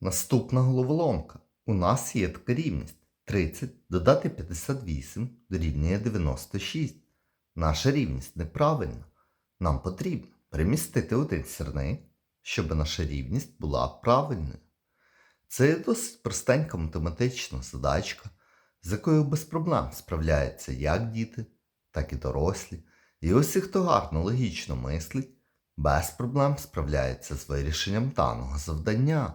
Наступна головоломка. У нас є така рівність. 30 додати 58 дорівнює 96. Наша рівність неправильна. Нам потрібно перемістити один сірник, щоб наша рівність була правильною. Це досить простенька математична задачка, з якою без проблем справляються як діти, так і дорослі. І усі, хто гарно логічно мислить, без проблем справляється з вирішенням даного завдання.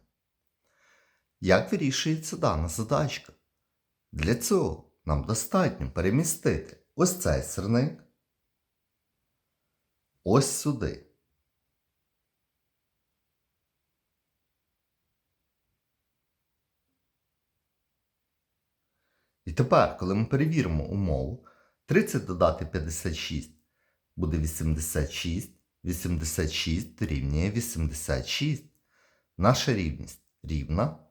Як вирішується дана задачка? Для цього нам достатньо перемістити ось цей сирник ось сюди. І тепер, коли ми перевіримо умову, 30 додати 56 буде 86, 86 дорівнює 86. Наша рівність рівна,